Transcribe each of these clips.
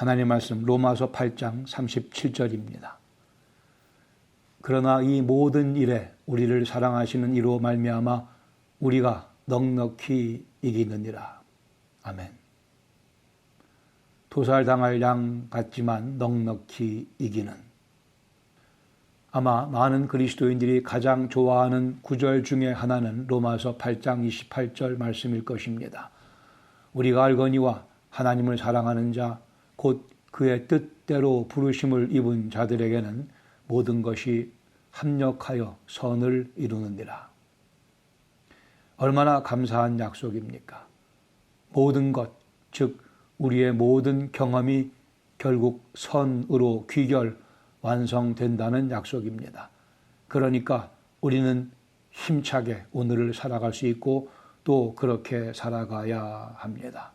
하나님 말씀 로마서 8장 37절입니다. 그러나 이 모든 일에 우리를 사랑하시는 이로 말미암아 우리가 넉넉히 이기느니라. 아멘. 도살당할 양 같지만 넉넉히 이기는 아마 많은 그리스도인들이 가장 좋아하는 구절 중에 하나는 로마서 8장 28절 말씀일 것입니다. 우리가 알거니와 하나님을 사랑하는 자, 곧 그의 뜻대로 부르심을 입은 자들에게는 모든 것이 합력하여 선을 이루느니라. 얼마나 감사한 약속입니까? 모든 것, 즉, 우리의 모든 경험이 결국 선으로 귀결, 완성된다는 약속입니다. 그러니까 우리는 힘차게 오늘을 살아갈 수 있고 또 그렇게 살아가야 합니다.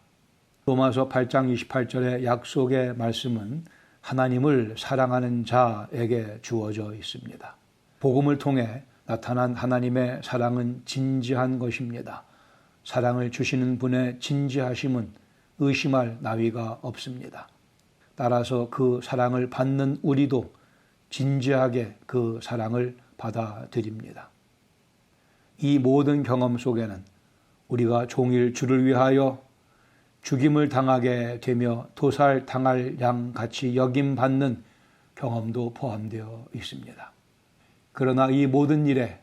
로마서 8장 28절의 약속의 말씀은 하나님을 사랑하는 자에게 주어져 있습니다. 복음을 통해 나타난 하나님의 사랑은 진지한 것입니다. 사랑을 주시는 분의 진지하심은 의심할 나위가 없습니다. 따라서 그 사랑을 받는 우리도 진지하게 그 사랑을 받아들입니다. 이 모든 경험 속에는 우리가 종일 주를 위하여 죽임을 당하게 되며 도살 당할 양 같이 여김 받는 경험도 포함되어 있습니다. 그러나 이 모든 일에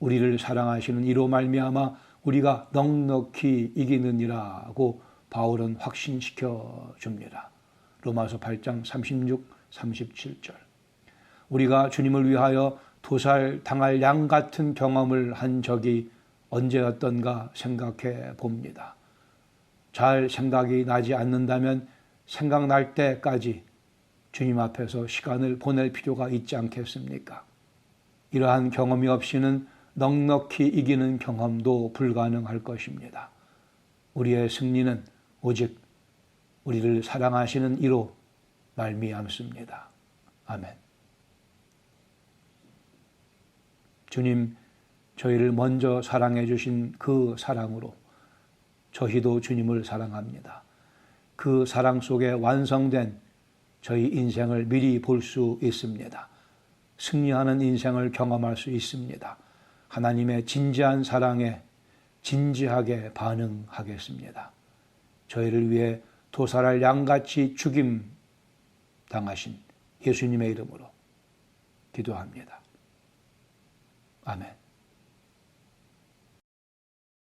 우리를 사랑하시는 이로 말미암아 우리가 넉넉히 이기느니라고 바울은 확신시켜 줍니다. 로마서 8장 36, 37절. 우리가 주님을 위하여 도살 당할 양 같은 경험을 한 적이 언제였던가 생각해 봅니다. 잘 생각이 나지 않는다면 생각날 때까지 주님 앞에서 시간을 보낼 필요가 있지 않겠습니까? 이러한 경험이 없이는 넉넉히 이기는 경험도 불가능할 것입니다. 우리의 승리는 오직 우리를 사랑하시는 이로 말미암습니다. 아멘. 주님, 저희를 먼저 사랑해 주신 그 사랑으로 저희도 주님을 사랑합니다. 그 사랑 속에 완성된 저희 인생을 미리 볼 수 있습니다. 승리하는 인생을 경험할 수 있습니다. 하나님의 진지한 사랑에 진지하게 반응하겠습니다. 저희를 위해 도살할 양같이 죽임 당하신 예수님의 이름으로 기도합니다. 아멘.